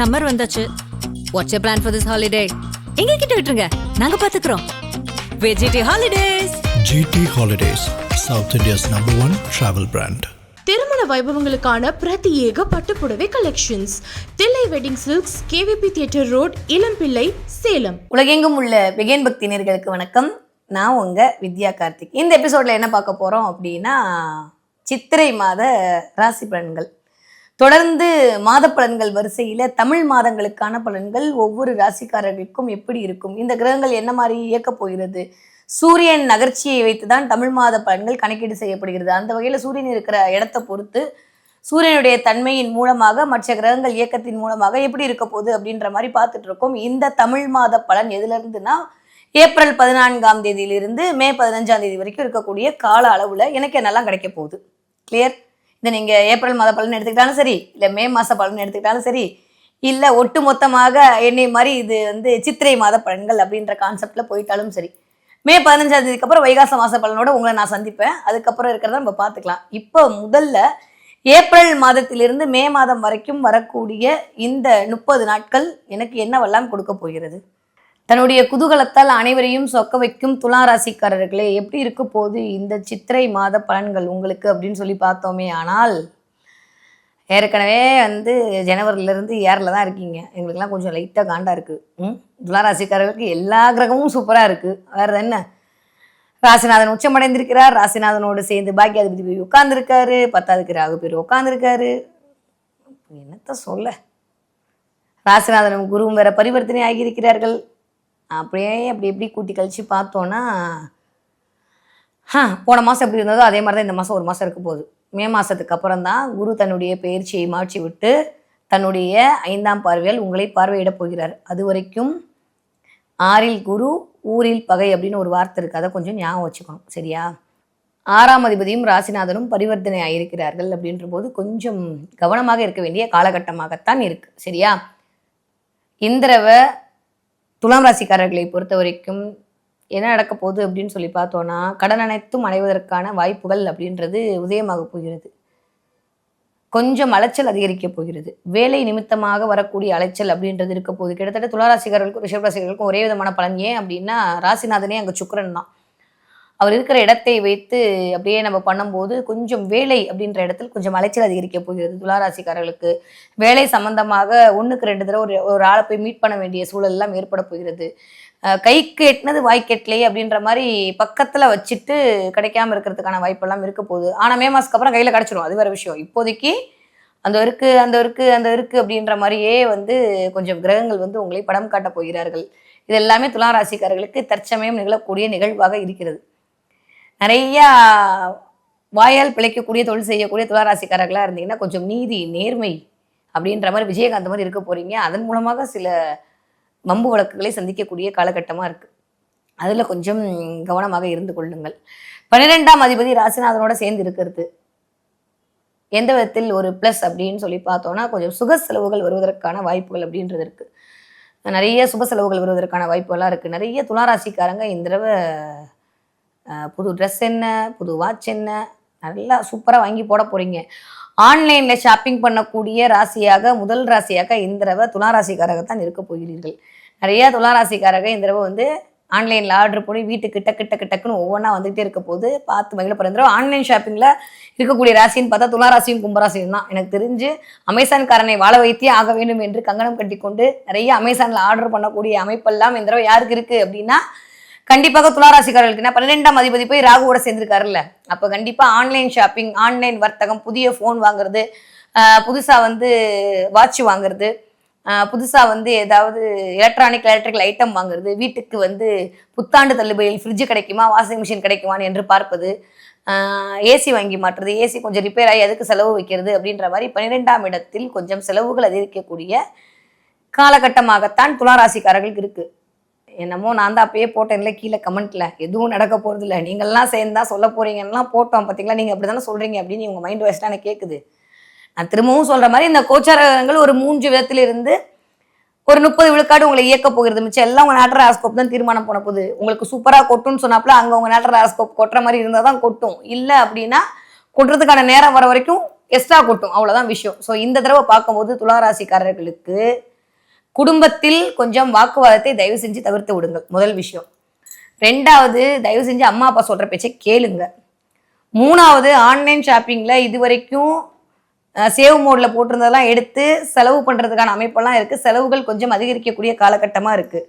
Summer வந்தாச்சு. What's you plan for this holiday எங்க கிட்ட விட்டுருங்க. நாங்க பாத்துக்கிறோம். வெஜிடி holidays GT Holidays, South India's number one travel brand. திருமண வைபவங்களுக்கான பிரத்யேக பட்டுப்புடவை collections Thillai wedding silks KVP theatre road Ilampillai Salem. உலகெங்கும் உள்ள பிகேன் பக்தினர்களுக்கு வணக்கம். நான் உங்க வித்யா கார்த்திக். இந்த எபிசோட்ல என்ன பார்க்க போறோம் அப்படின்னா சித்திரை மாத ராசி பலன்கள். தொடர்ந்து மாத பலன்கள் வரிசையில தமிழ் மாதங்களுக்கான பலன்கள் ஒவ்வொரு ராசிக்காரர்களுக்கும் எப்படி இருக்கும்? இந்த கிரகங்கள் என்ன மாதிரி இயக்கப் போகிறது? சூரியன் நகர்ச்சியை வைத்துதான் தமிழ் மாத பலன்கள் கணக்கீடு செய்யப்படுகிறது. அந்த வகையில சூரியன் இருக்கிற இடத்தை பொறுத்து சூரியனுடைய தன்மையின் மூலமாக மற்ற கிரகங்கள் இயக்கத்தின் மூலமாக எப்படி இருக்க போகுது அப்படின்ற மாதிரி பார்த்துட்டு இருக்கோம். இந்த தமிழ் மாத பலன் எதுல இருந்துன்னா ஏப்ரல் பதினான்காம் தேதியிலிருந்து மே பதினஞ்சாம் தேதி வரைக்கும் இருக்கக்கூடிய கால அளவுல எனக்கு என்னெல்லாம் கிடைக்க போகுது? கிளியர் இதை நீங்க ஏப்ரல் மாத பலன் எடுத்துக்கிட்டாலும் சரி இல்லை மே மாச பலன் எடுத்துக்கிட்டாலும் சரி இல்லை ஒட்டு மொத்தமாக என்னை மாதிரி இது வந்து சித்திரை மாத பலன்கள் அப்படின்ற கான்செப்ட்ல போயிட்டாலும் சரி மே பதினஞ்சாம் தேதிக்கு அப்புறம் வைகாச மாச பலனோட உங்களை நான் சந்திப்பேன். அதுக்கப்புறம் இருக்கிறத நம்ம பார்த்துக்கலாம். இப்போ முதல்ல ஏப்ரல் மாதத்திலிருந்து மே மாதம் வரைக்கும் வரக்கூடிய இந்த முப்பது நாட்கள் எனக்கு என்னவெல்லாம் கொடுக்க போகிறது? தன்னுடைய குதூகலத்தால் அனைவரையும் சொக்க வைக்கும் துலா ராசிக்காரர்களே எப்படி இருக்க போது இந்த சித்திரை மாத பலன்கள் உங்களுக்கு அப்படின்னு சொல்லி பார்த்தோமே. ஆனால் ஏற்கனவே வந்து ஜனவரியிலேருந்து ஏரில் தான் இருக்கீங்க. எங்களுக்கெல்லாம் கொஞ்சம் லைட்டாக காண்டாக இருக்குது ம்? துளாராசிக்காரர்களுக்கு எல்லா கிரகமும் சூப்பராக இருக்குது வேறு என்ன? ராசிநாதன் உச்சமடைந்திருக்கிறார். ராசிநாதனோடு சேர்ந்து பாக்கியாதிபதி போய் உட்காந்துருக்காரு பத்தாவதுக்கு ராகு பேர் உட்காந்துருக்காரு என்னத்த சொல்ல? ராசிநாதனும் குருவும் வேற பரிவர்த்தனை ஆகியிருக்கிறார்கள். அப்படியே அப்படி எப்படி கூட்டி கழிச்சு பார்த்தோன்னா போன மாதம் எப்படி இருந்ததோ அதே மாதிரி தான் இந்த மாதம் ஒரு மாதம் இருக்க போகுது. மே மாதத்துக்கு அப்புறம் தான் குரு தன்னுடைய பயிற்சியை மாற்றி விட்டு தன்னுடைய ஐந்தாம் பார்வையால் உங்களை பார்வையிடப் போகிறார். அது வரைக்கும் ஆறில் குரு ஊரில் பகை அப்படின்னு ஒரு வார்த்தை இருக்குது அதை கொஞ்சம் ஞாபகம் வச்சுக்கணும். சரியா? ஆறாம் அதிபதியும் ராசிநாதனும் பரிவர்த்தனை ஆகியிருக்கிறார்கள் அப்படின்ற போது கொஞ்சம் கவனமாக இருக்க வேண்டிய காலகட்டமாகத்தான் இருக்கு. சரியா? இந்திரவை துலாம் ராசிக்காரர்களை பொறுத்த வரைக்கும் என்ன நடக்க போகுது அப்படின்னு சொல்லி பார்த்தோன்னா கடன் அனைத்தும் அடைவதற்கான வாய்ப்புகள் அப்படின்றது உதயமாக போகிறது. கொஞ்சம் அலைச்சல் அதிகரிக்க போகிறது. வேலை நிமித்தமாக வரக்கூடிய அலைச்சல் அப்படின்றது இருக்க போகுது. கிட்டத்தட்ட துளாராசிக்காரர்களுக்கும் ரிஷபராசிக்காரர்களுக்கும் ஒரே விதமான பலன் ஏன் அப்படின்னா ராசிநாதனே அங்கே சுக்கிரன் தான். அவர் இருக்கிற இடத்தை வைத்து அப்படியே நம்ம பண்ணும்போது கொஞ்சம் வேலை அப்படின்ற இடத்தில் கொஞ்சம் அலைச்சல் அதிகரிக்க போகிறது துளாராசிக்காரர்களுக்கு. வேலை சம்பந்தமாக ஒன்றுக்கு ரெண்டு தடவை ஒரு ஒரு ஆளை போய் மீட் பண்ண வேண்டிய சூழல் எல்லாம் ஏற்பட போகிறது. கைக்கு எட்டினது வாய்க்கெட்டலையே அப்படின்ற மாதிரி பக்கத்தில் வச்சுட்டு கிடைக்காம இருக்கிறதுக்கான வாய்ப்பெல்லாம் இருக்க போகுது. ஆனால் மே மாதத்துக்கு அப்புறம் கையில் கிடச்சிரும். அது வேறு விஷயம். இப்போதைக்கு அந்த இருக்கு அந்த இருக்கு அந்த இருக்கு அப்படின்ற மாதிரியே வந்து கொஞ்சம் கிரகங்கள் வந்து உங்களை படம் காட்டப் போகிறார்கள். இது எல்லாமே துலா ராசிக்காரர்களுக்கு தற்சமயம் நிகழக்கூடிய நிகழ்வாக இருக்கிறது. நிறையா வாயால் பிழைக்கக்கூடிய தொழில் செய்யக்கூடிய துளாராசிக்காரர்களாக இருந்தீங்கன்னா கொஞ்சம் நீதி நேர்மை அப்படின்ற மாதிரி விஜயகாந்த் மாதிரி இருக்க போறீங்க. அதன் மூலமாக சில மம்பு வழக்குகளை சந்திக்கக்கூடிய காலகட்டமாக இருக்கு. அதில் கொஞ்சம் கவனமாக இருந்து கொள்ளுங்கள். பன்னிரெண்டாம் அதிபதி ராசிநாதனோட சேர்ந்து இருக்கிறது. எந்த விதத்தில் ஒரு ப்ளஸ் அப்படின்னு சொல்லி பார்த்தோம்னா கொஞ்சம் சுக செலவுகள் வருவதற்கான வாய்ப்புகள் அப்படின்றது இருக்கு. நிறைய சுப செலவுகள் வருவதற்கான வாய்ப்புகள்லாம் இருக்குது நிறைய துளாராசிக்காரங்க இந்த தடவை புது ட்ரெஸ் என்ன புது வாட்ச் என்ன நல்லா சூப்பராக வாங்கி போட போகிறீங்க ஆன்லைனில் ஷாப்பிங் பண்ணக்கூடிய ராசியாக முதல் ராசியாக இந்த தடவை ராசிக்காரக தான் இருக்க போகிறீர்கள். நிறைய துளாராசிக்காரங்க இந்த தடவை வந்து ஆன்லைனில் ஆர்டர் பண்ணி வீட்டுக்கு கிட்ட கிட்ட கிட்டக்குன்னு ஒவ்வொன்றா வந்துகிட்டே இருக்க போது பார்த்து மகிழ பிறந்த ஆன்லைன் ஷாப்பிங்கில் இருக்கக்கூடிய ராசின்னு பார்த்தா துளாராசியும் கும்பராசியும் தான். எனக்கு தெரிஞ்சு அமேசான்காரனை வாழ வைத்தே ஆக வேண்டும் என்று கங்கணம் கட்டிக்கொண்டு நிறைய அமேசானில் ஆர்டர் பண்ணக்கூடிய அமைப்பெல்லாம் இந்த தடவை யாருக்கு இருக்குது அப்படின்னா கண்டிப்பாக துளாராசிக்காரர்களுக்கு என்ன பன்னிரெண்டாம் அதிபதி போய் ராகுவோட சேர்ந்திருக்காருல்ல. அப்போ கண்டிப்பாக ஆன்லைன் ஷாப்பிங் ஆன்லைன் வர்த்தகம் புதிய ஃபோன் வாங்குறது புதுசாக புதுசா வந்து வாட்ச் வாங்குறது புதுசாக புதுசா வந்து ஏதாவது எலக்ட்ரானிக் எலக்ட்ரிக்கல் ஐட்டம் வாங்குறது வீட்டுக்கு வந்து புத்தாண்டு தள்ளுபடியில் ஃப்ரிட்ஜ் கிடைக்குமா வாஷிங் மிஷின் கிடைக்குமான்னு என்று பார்ப்பது ஏசி வாங்கி மாட்டுறது ஏசி கொஞ்சம் ரிப்பேர் ஆகி அதுக்கு செலவு வைக்கிறது அப்படின்ற மாதிரி பன்னிரெண்டாம் இடத்தில் கொஞ்சம் செலவுகள் அதிகரிக்கக்கூடிய காலகட்டமாகத்தான் துளாராசிக்காரர்களுக்கு இருக்குது என்னமோ நான் தான் அப்பயே போட்டேன்ல கீழே கமெண்ட்ல. எதுவும் நடக்க போறது இல்லை நீங்கள்லாம் சேர்ந்தா சொல்ல போறீங்கலாம் போட்டோம் பார்த்தீங்களா நீங்க அப்படி தானே சொல்றீங்க அப்படின்னு உங்க மைண்ட் வாய்ஸ்லாம் எனக்கு கேட்குது நான் திரும்பவும் சொல்ற மாதிரி இந்த கோச்சாரங்கள் ஒரு மூன்று விதத்துல இருந்து ஒரு முப்பது விழுக்காடு உங்களை இயக்க போகிறது. மிச்சம் எல்லாம் உங்க நேட்டர் ஆஸ்கோப் தான் தீர்மானம் பண்ண போகுது. உங்களுக்கு சூப்பரா கொட்டும்னு சொன்னாப்புல அங்க உங்க நேட்டர் ஆஸ்கோப் கொட்டுற மாதிரி இருந்தால் தான் கொட்டும். இல்லை அப்படின்னா கொட்டுறதுக்கான நேரம் வர வரைக்கும் எக்ஸ்ட்ரா கொட்டும். அவ்வளவுதான் விஷயம். ஸோ இந்த தடவை பார்க்கும்போது துளாராசிக்காரர்களுக்கு குடும்பத்தில் கொஞ்சம் வாக்குவாதத்தை தயவு செஞ்சு தவிர்த்து விடுங்கள். முதல் விஷயம். ரெண்டாவது தயவு செஞ்சு அம்மா அப்பா சொல்ற பேச்சை கேளுங்க. மூணாவது ஆன்லைன் ஷாப்பிங்ல இது வரைக்கும் சேவ் மோட்ல போட்டிருந்ததெல்லாம் எடுத்து செலவு பண்றதுக்கான அமைப்பெல்லாம் இருக்கு. செலவுகள் கொஞ்சம் அதிகரிக்கக்கூடிய காலகட்டமா இருக்கு.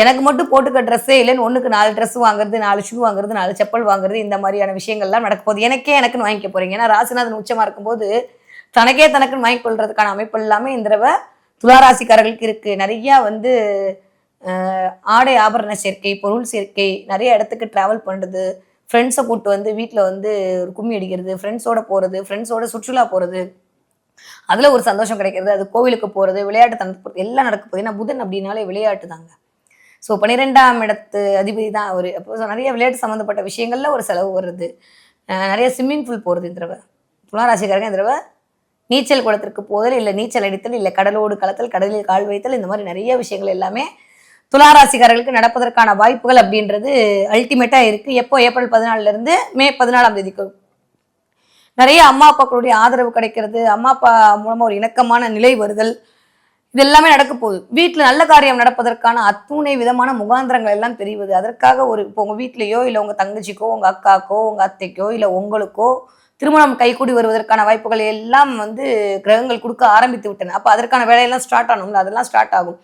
எனக்கு மட்டும் போட்டுக்க ட்ரெஸ்ஸே இல்லைன்னு ஒண்ணுக்கு நாலு ட்ரெஸ் வாங்குறது நாலு ஷூ வாங்குறது நாலு செப்பல் வாங்குறது இந்த மாதிரியான விஷயங்கள்லாம் நடக்க போகுது. எனக்கே எனக்குன்னு வாங்கிக்க போறீங்க. ஏன்னா ராசிநாதன் உச்சமா இருக்கும்போது தனக்கே தனக்குன்னு வாங்கி கொள்றதுக்கான அமைப்பு எல்லாமே இந்த தடவை துளாராசிக்காரர்களுக்கு இருக்கு. நிறையா வந்து ஆடை ஆபரண சேர்க்கை பொருள் சேர்க்கை நிறைய இடத்துக்கு டிராவல் பண்ணுறது ஃப்ரெண்ட்ஸை கூப்பிட்டு வந்து வீட்டில் வந்து ஒரு கும்மி அடிக்கிறது ஃப்ரெண்ட்ஸோட போகிறது ஃப்ரெண்ட்ஸோட சுற்றுலா போகிறது அதில் ஒரு சந்தோஷம் கிடைக்கிறது. அது கோவிலுக்கு போகிறது விளையாட்டு தனத்து போகிறது எல்லாம் நடக்க போகுது. ஏன்னா புதன் அப்படின்னாலே விளையாட்டு தாங்க. ஸோ பன்னிரெண்டாம் இடத்து அதிபதி தான் அவர். அப்போ நிறைய விளையாட்டு சம்மந்தப்பட்ட விஷயங்கள்ல ஒரு செலவு வருது நிறைய ஸ்விம்மிங் பூல் போகிறது இந்த தடவை. துளாராசிக்காரங்க இந்த தடவை நீச்சல் குளத்திற்கு போதல் இல்லை நீச்சல் அடித்தல் இல்லை கடலோடு கலத்தல் கடலில் கால் வைத்தல் இந்த மாதிரி நிறைய விஷயங்கள் எல்லாமே துளாராசிக்காரர்களுக்கு நடப்பதற்கான வாய்ப்புகள் அப்படின்றது அல்டிமேட்டா இருக்கு. எப்போ ஏப்ரல் பதினாலுல இருந்து மே பதினாலாம் தேதிக்கு. நிறைய அம்மா அப்பாக்களுடைய ஆதரவு கிடைக்கிறது அம்மா அப்பா மூலமா ஒரு இணக்கமான நிலை வருதல் இது எல்லாமே நடக்க போகுது. வீட்டில் நல்ல காரியம் நடப்பதற்கான அத்துணை விதமான முகாந்திரங்கள் எல்லாம் தெரிவது அதற்காக ஒரு இப்போ உங்கள் வீட்லேயோ இல்லை உங்கள் தங்கச்சிக்கோ உங்கள் அக்காக்கோ உங்கள் அத்தைக்கோ இல்லை உங்களுக்கோ திருமணம் கைகூடி வருவதற்கான வாய்ப்புகள் எல்லாம் வந்து கிரகங்கள் கொடுக்க ஆரம்பித்து விட்டன. அப்போ அதற்கான வேலையெல்லாம் ஸ்டார்ட் ஆகணும்ல அதெல்லாம் ஸ்டார்ட் ஆகும்.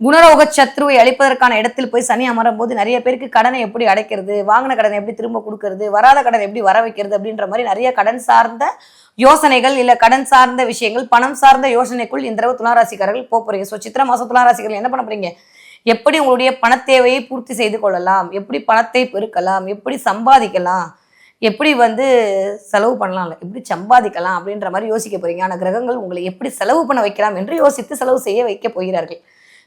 குணரோக சத்ருவை அழிப்பதற்கான இடத்தில் போய் சனி அமரும் போது நிறைய பேருக்கு கடனை எப்படி அடைக்கிறது வாங்கின கடனை எப்படி திரும்ப கொடுக்கறது வராத கடன் எப்படி வர வைக்கிறது அப்படின்ற மாதிரி நிறைய கடன் சார்ந்த யோசனைகள் இல்ல கடன் சார்ந்த விஷயங்கள் பணம் சார்ந்த யோசனைக்குள் இந்த தடவை துளாராசிக்காரர்கள் போக போறீங்க. ஸோ சித்திர மாசம் துளாராசிக்காரர்கள் என்ன பண்ண போறீங்க? எப்படி உங்களுடைய பணத்தேவையை பூர்த்தி செய்து கொள்ளலாம்? எப்படி பணத்தை பெருக்கலாம்? எப்படி சம்பாதிக்கலாம்? எப்படி வந்து செலவு பண்ணலாம் எப்படி சம்பாதிக்கலாம் அப்படின்ற மாதிரி யோசிக்க போறீங்க. ஆனால் கிரகங்கள் உங்களை எப்படி செலவு பண்ண வைக்கலாம் என்று யோசித்து செலவு செய்ய வைக்க போகிறார்கள்.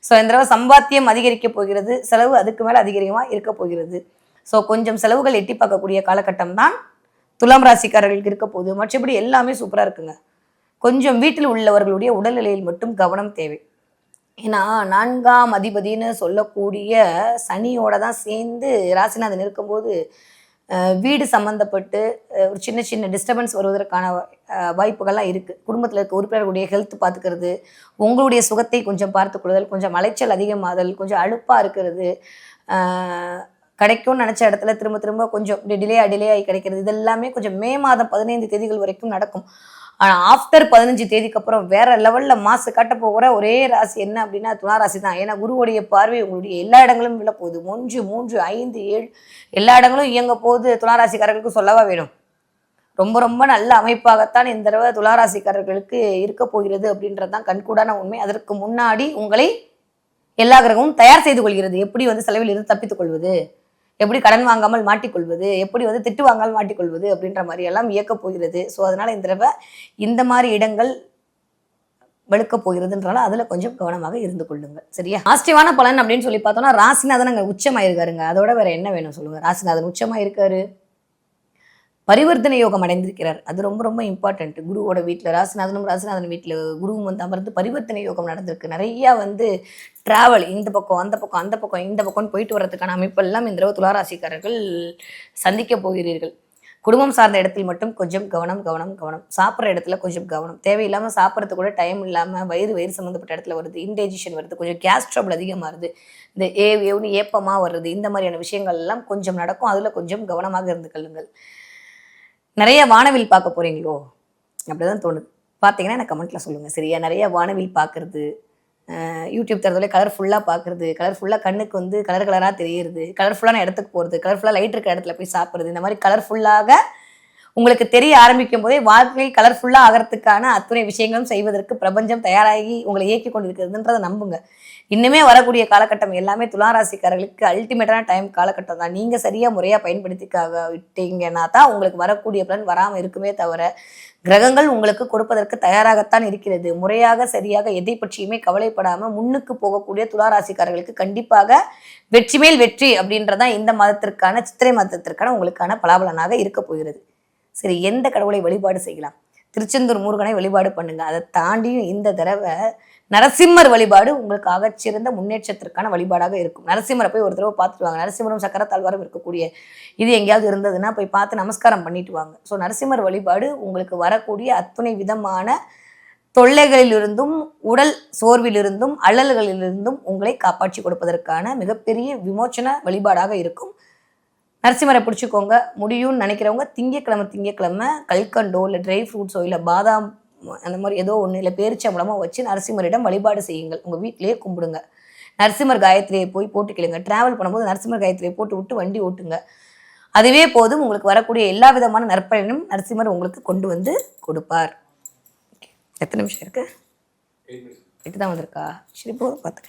ஸோ இந்த தடவை சம்பாத்தியம் அதிகரிக்க போகிறது. செலவு அதுக்கு மேலே அதிகரிகமாக இருக்க போகிறது. ஸோ கொஞ்சம் செலவுகள் எட்டி பார்க்கக்கூடிய காலகட்டம் தான் துலாம் ராசிக்காரர்களுக்கு இருக்க போகுது. மற்றபடி எல்லாமே சூப்பராக இருக்குங்க. கொஞ்சம் வீட்டில் உள்ளவர்களுடைய உடல்நிலையில் மட்டும் கவனம் தேவை. ஏன்னா நான்காம் அதிபதின்னு சொல்லக்கூடிய சனியோட தான் சேர்ந்து ராசிநாதன் இருக்கும்போது வீடு சம்மந்தப்பட்டு ஒரு சின்ன சின்ன டிஸ்டர்பன்ஸ் வருவதற்கான வாய்ப்புகள்லாம் இருக்குது குடும்பத்தில் இருக்க உறுப்பினர்களுடைய ஹெல்த் பார்த்துக்கிறது உங்களுடைய சுகத்தை கொஞ்சம் பார்த்துக்கொள்ளுதல் கொஞ்சம் அலைச்சல் அதிகமாதல் கொஞ்சம் அழுப்பாக இருக்கிறது கிடைக்கும்னு நினச்ச இடத்துல திரும்ப திரும்ப கொஞ்சம் டிலே டிலே ஆகி கிடைக்கிறது இது எல்லாமே கொஞ்சம் மே மாதம் பதினைந்து தேதிகள் வரைக்கும் நடக்கும். ஆனால் ஆஃப்டர் பதினஞ்சு தேதிக்கு அப்புறம் வேற லெவலில் மாசு காட்ட போகிற ஒரே ராசி என்ன அப்படின்னா துணாராசி தான். ஏன்னா குருவுடைய பார்வை உங்களுடைய எல்லா இடங்களும் விழப்போகுது ஒன்று மூன்று மூன்று ஐந்து ஏழு எல்லா இடங்களும் இயங்க போகுது. துணாராசிக்காரர்களுக்கு சொல்லவா வேணும். ரொம்ப ரொம்ப நல்ல அமைப்பாகத்தான் இந்த தடவை துளாராசிக்காரர்களுக்கு இருக்க போகிறது அப்படின்றது தான் கண்கூடான உண்மை. அதற்கு முன்னாடி உங்களை எல்லா கிரகமும் தயார் செய்து கொள்கிறது. எப்படி வந்து செலவில் இருந்து தப்பித்துக் கொள்வது? எப்படி கடன் வாங்காமல் மாட்டிக்கொள்வது எப்படி வந்து திட்டு வாங்காமல் மாட்டிக்கொள்வது அப்படின்ற மாதிரி எல்லாம் இயக்க போகிறது. ஸோ அதனால இந்த தடவை இந்த மாதிரி இடங்கள் வெளுக்க போகிறதுன்றால அதில் கொஞ்சம் கவனமாக இருந்து கொள்ளுங்கள். சரியா? பாசிட்டிவான பலன் அப்படின்னு சொல்லி பார்த்தோம்னா ராசிநாதன் அங்க உச்சமாயிருக்காருங்க. அதோட வேற என்ன வேணும் சொல்லுங்க? ராசிநாதன் உச்சமாயிருக்காரு. பரிவர்த்தனை யோகம் அடைந்திருக்கிறார். அது ரொம்ப ரொம்ப இம்பார்ட்டன்ட் குருவோட வீட்டில் ராசிநாதனும் ராசிநாதன் வீட்டில் குருவும் வந்து அமர்ந்து பரிவர்த்தனை யோகம் நடந்திருக்கு. நிறையா வந்து ட்ராவல் இந்த பக்கம் அந்த பக்கம் அந்த பக்கம் இந்த பக்கம்னு போயிட்டு வர்றதுக்கான அமைப்பெல்லாம் இந்த துளாராசிக்காரர்கள் சந்திக்க போகிறீர்கள். குடும்பம் சார்ந்த இடத்தில் மட்டும் கொஞ்சம் கவனம் கவனம் கவனம். சாப்பிட்ற இடத்துல கொஞ்சம் கவனம். தேவையில்லாமல் சாப்பிட்றது கூட டைம் இல்லாமல் வயிறு வயிறு சம்மந்தப்பட்ட இடத்துல வருது. இன்டைஜஷன் வருது. கொஞ்சம் கேஸ் ட்ரபிள் அதிகமாக வருது. இந்த ஏவ் ஏவ்னு ஏப்பமாக வருது இந்த மாதிரியான விஷயங்கள் எல்லாம் கொஞ்சம் நடக்கும். அதில் கொஞ்சம் கவனமாக இருந்து கொள்ளுங்கள். நிறைய வானவில் பார்க்க போறீங்களோ? அப்படிதான் தோணுது. பார்த்தீங்கன்னா எனக்கு கமெண்ட்ல சொல்லுங்க. சரியா? நிறைய வானவில் பார்க்கறது யூடியூப் தரதுல கலர்ஃபுல்லாக பார்க்குறது கலர்ஃபுல்லாக கண்ணுக்கு வந்து கலர் கலராக தெரியுது கலர்ஃபுல்லான இடத்துக்கு போகிறது கலர்ஃபுல்லாக லைட் இருக்கிற இடத்துல போய் சாப்பிட்றது இந்த மாதிரி கலர்ஃபுல்லாக உங்களுக்கு தெரிய ஆரம்பிக்கும் போதே வாழ்க்கை கலர்ஃபுல்லாக ஆகிறதுக்கான அத்துணை விஷயங்களும் செய்வதற்கு பிரபஞ்சம் தயாராகி உங்களை இயக்கி கொண்டிருக்கிறதுன்றதை நம்புங்க. இன்னுமே வரக்கூடிய காலகட்டம் எல்லாமே துளாராசிக்காரர்களுக்கு அல்டிமேட்டான டைம் காலகட்டம் தான். நீங்கள் சரியாக முறையாக பயன்படுத்திக்காக விட்டீங்கன்னா தான் உங்களுக்கு வரக்கூடிய பலன் வராமல் இருக்குமே தவிர கிரகங்கள் உங்களுக்கு கொடுப்பதற்கு தயாராகத்தான் இருக்கிறது. முறையாக சரியாக எதை பற்றியுமே கவலைப்படாமல் முன்னுக்கு போகக்கூடிய துளாராசிக்காரர்களுக்கு கண்டிப்பாக வெற்றி மேல் வெற்றி அப்படின்றதான் இந்த மாதத்திற்கான சித்திரை மாதத்திற்கான உங்களுக்கான பலாபலனாக இருக்க போகிறது. சரி எந்த கடவுளை வழிபாடு செய்யலாம்? திருச்செந்தூர் முருகனை வழிபாடு பண்ணுங்க. அதை தாண்டியும் இந்த தடவை நரசிம்மர் வழிபாடு உங்களுக்கு சிறந்த முன்னேற்றத்திற்கான வழிபாடாக இருக்கும். நரசிம்மரை போய் ஒரு தடவை பார்த்துட்டு வாங்க. நரசிம்மரும் சக்கரத்தாழ்வாரும் இருக்கக்கூடிய இது எங்கேயாவது இருந்ததுன்னா போய் பார்த்து நமஸ்காரம் பண்ணிட்டு வாங்க. ஸோ நரசிம்மர் வழிபாடு உங்களுக்கு வரக்கூடிய அத்துணை விதமான தொல்லைகளிலிருந்தும் உடல் சோர்விலிருந்தும் அல்லல்களிலிருந்தும் உங்களை காப்பாற்றி கொடுப்பதற்கான மிகப்பெரிய விமோச்சன வழிபாடாக இருக்கும். நரசிம்மரை பிடிச்சிக்கோங்க. முடியும்னு நினைக்கிறவங்க திங்கக்கிழமை திங்கக்கிழமை கல்கண்டோ இல்லை ட்ரை ஃப்ரூட்ஸோ இல்லை பாதாம் அந்த மாதிரி ஏதோ ஒன்று இல்லை பேரிச்சம்பளமோ வச்சு நரசிம்மரிடம் வழிபாடு செய்யுங்கள். உங்கள் வீட்டிலேயே கும்பிடுங்க. நரசிம்மர் காயத்ரியை போய் போட்டு கேளுங்க. டிராவல் பண்ணும்போது நரசிம்மர் காயத்ரியை போட்டு விட்டு வண்டி ஓட்டுங்க. அதுவே போதும். உங்களுக்கு வரக்கூடிய எல்லா விதமான நற்பயனும் நரசிம்மர் உங்களுக்கு கொண்டு வந்து கொடுப்பார். எத்தனை நிமிஷம் இருக்கு? எட்டு தான் வந்திருக்கா? சரி போதும் பார்த்துக்கலாம்.